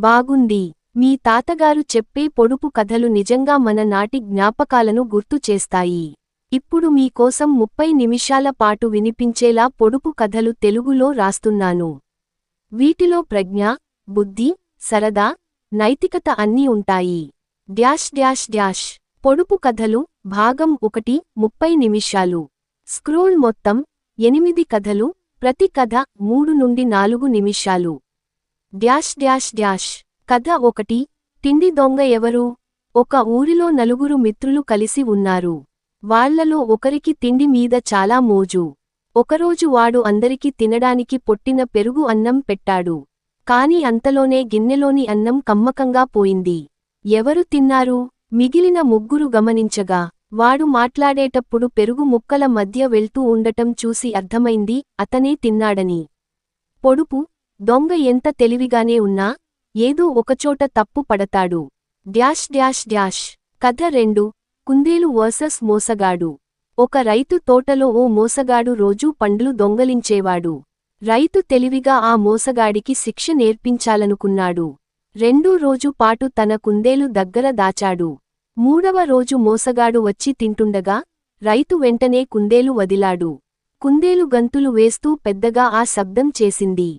బాగుంది. మీ తాతగారు చెప్పే పొడుపు కథలు నిజంగా మన నాటి జ్ఞాపకాలను గుర్తు చేస్తాయి. ఇప్పుడు మీకోసం ముప్పై నిమిషాల పాటు వినిపించేలా పొడుపు కథలు తెలుగులో రాస్తున్నాను. వీటిలో ప్రజ్ఞ బుద్ధి సరదా నైతికత అన్నీ ఉంటాయి. Dash dash dash. పొడుపు కథలు భాగం ఒకటి ముప్పై నిమిషాలు. స్క్రోల్ మొత్తం ఎనిమిది కథలు ప్రతి కథ మూడు నుండి నాలుగు నిమిషాలు. Dash dash dash. కథ ఒకటి తిండి దొంగ ఎవరు? ఒక ఊరిలో నలుగురు మిత్రులు కలిసి ఉన్నారు. వాళ్ళలో ఒకరికి తిండి మీద చాలా మోజు. ఒకరోజు వాడు అందరికీ తినడానికి పొట్టిన పెరుగు అన్నం పెట్టాడు. కాని అంతలోనే గిన్నెలోని అన్నం కమ్మకంగా పోయింది. ఎవరు తిన్నారు? మిగిలిన ముగ్గురు గమనించగా వాడు మాట్లాడేటప్పుడు పెరుగు ముక్కల మధ్య వెళ్తూ ఉండటం చూసి అర్థమైంది అతనే తిన్నాడని. పొడుపు దొంగ ఎంత తెలివిగానే ఉన్నా ఏదో ఒకచోట తప్పు పడతాడు. Dash dash dash. కథ రెండు. కుందేలు వర్సస్ మోసగాడు. ఒక రైతు తోటలో ఓ మోసగాడు రోజూ పండ్లు దొంగలించేవాడు. రైతు తెలివిగా ఆ మోసగాడికి శిక్ష నేర్పించాలనుకున్నాడు. రెండూ రోజు పాటు తన కుందేలు దగ్గర దాచాడు. మూడవ రోజు మోసగాడు వచ్చి తింటుండగా రైతు వెంటనే కుందేలు వదిలాడు. కుందేలు గంతులు వేస్తూ పెద్దగా ఆ శబ్దం చేసింది.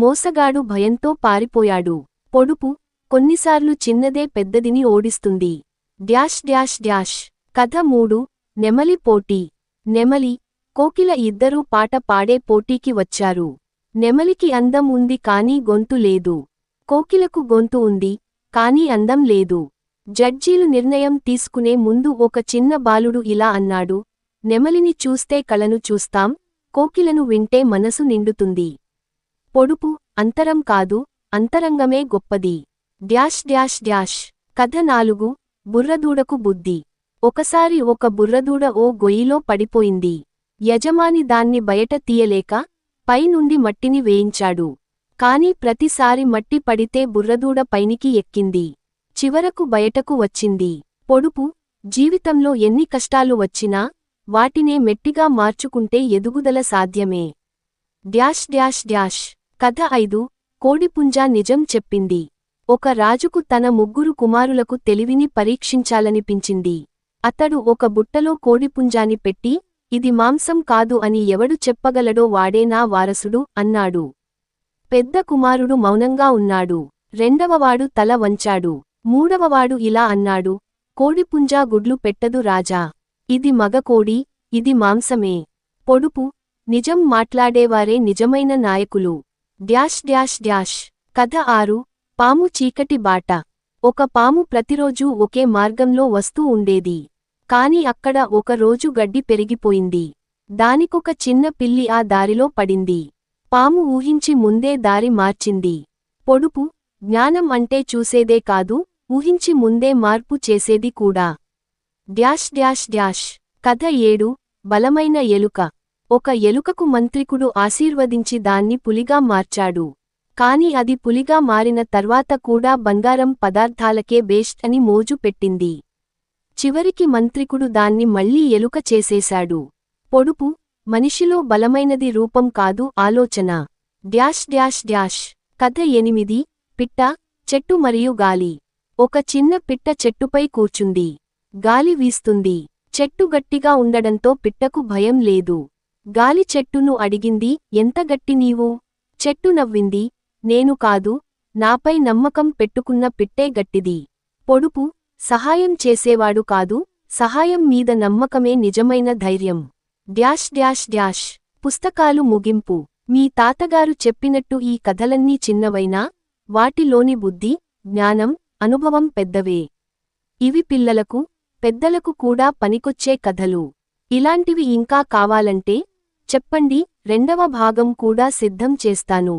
మోసగాడు భయంతో పారిపోయాడు. పొడుపు కొన్నిసార్లు చిన్నదే పెద్దదిని ఓడిస్తుంది. Dash dash dash. కథ మూడు నెమలి పోటీ. నెమలి కోకిల ఇద్దరూ పాట పాడే పోటీకి వచ్చారు. నెమలికి అందం ఉంది కానీ గొంతు లేదు. కోకిలకు గొంతు ఉంది కానీ అందం లేదు. జడ్జీలు నిర్ణయం తీసుకునే ముందు ఒక చిన్న బాలుడు ఇలా అన్నాడు నెమలిని చూస్తే కలను చూస్తాం కోకిలను వింటే మనసు నిండుతుంది. పొడుపు అంతరం కాదు అంతరంగమే గొప్పది. Dash dash dash. కథ నాలుగు బుర్రదూడకు బుద్ధి. ఒకసారి ఒక బుర్రదూడ ఓ గొయ్యిలో పడిపోయింది. యజమాని దాన్ని బయట తీయలేక పైనుండి మట్టిని వేయించాడు. కాని ప్రతిసారి మట్టి పడితే బుర్రదూడ పైనికి ఎక్కింది. చివరకు బయటకు వచ్చింది. పొడుపు జీవితంలో ఎన్ని కష్టాలు వచ్చినా వాటినే మెట్టిగా మార్చుకుంటే ఎదుగుదల సాధ్యమే. Dash dash dash. కథ ఐదు. కోడిపుంజా నిజం చెప్పింది. ఒక రాజుకు తన ముగ్గురు కుమారులకు తెలివిని పరీక్షించాలనిపించింది. అతడు ఒక బుట్టలో కోడిపుంజాని పెట్టి ఇది మాంసం కాదు అని ఎవడు చెప్పగలడో వాడే నా వారసుడు అన్నాడు. పెద్ద కుమారుడు మౌనంగా ఉన్నాడు. రెండవవాడు తల వంచాడు. మూడవవాడు ఇలా అన్నాడు కోడిపుంజా గుడ్లు పెట్టదు రాజా. ఇది మగకోడి ఇది మాంసమే. పొడుపు నిజం మాట్లాడేవారే నిజమైన నాయకులు. Dash dash dash. కథ ఆరు పాము చీకటి బాట. ఒక పాము ప్రతిరోజూ ఒకే మార్గంలో వస్తూ ఉండేది. కాని అక్కడ ఒక రోజు గడ్డి పెరిగిపోయింది. దానికొక చిన్న పిల్లి ఆ దారిలో పడింది. పాము ఊహించి ముందే దారి మార్చింది. పొడుపు జ్ఞానం అంటే చూసేదే కాదు ఊహించి ముందే మార్పు చేసేది కూడా. Dash dash dash. కథ ఏడు బలమైన ఎలుక. ఒక ఎలుకకు మంత్రికుడు ఆశీర్వదించి దాన్ని పులిగా మార్చాడు. కాని అది పులిగా మారిన తర్వాత కూడా బంగారం పదార్థాలకే బేస్ట్ అని మోజు పెట్టింది. చివరికి మంత్రికుడు దాన్ని మళ్ళీ ఎలుక చేసేశాడు. పొడుపు మనిషిలో బలమైనది రూపం కాదు ఆలోచన. Dash dash dash. కథ ఎనిమిది పిట్ట చెట్టు మరియు గాలి. ఒక చిన్న పిట్ట చెట్టుపై కూర్చుంది. గాలి వీస్తుంది. చెట్టు గట్టిగా ఉండడంతో పిట్టకు భయం లేదు. గాలి చెట్టును అడిగింది ఎంత గట్టి నీవు చెట్టు నవ్వింది నేను కాదు నాపై నమ్మకం పెట్టుకున్న పిట్టే గట్టిది. పొడుపు సహాయం చేసేవాడు కాదు సహాయం మీద నమ్మకమే నిజమైన ధైర్యం. Dash dash dash. పుస్తకాలు ముగింపు. మీ తాతగారు చెప్పినట్టు ఈ కథలన్నీ చిన్నవైనా వాటిలోని బుద్ధి జ్ఞానం అనుభవం పెద్దవే. ఇవి పిల్లలకు పెద్దలకు కూడా పనికొచ్చే కథలు. ఇలాంటివి ఇంకా కావాలంటే చెప్పండి రెండవ భాగం కూడా సిద్ధం చేస్తాను.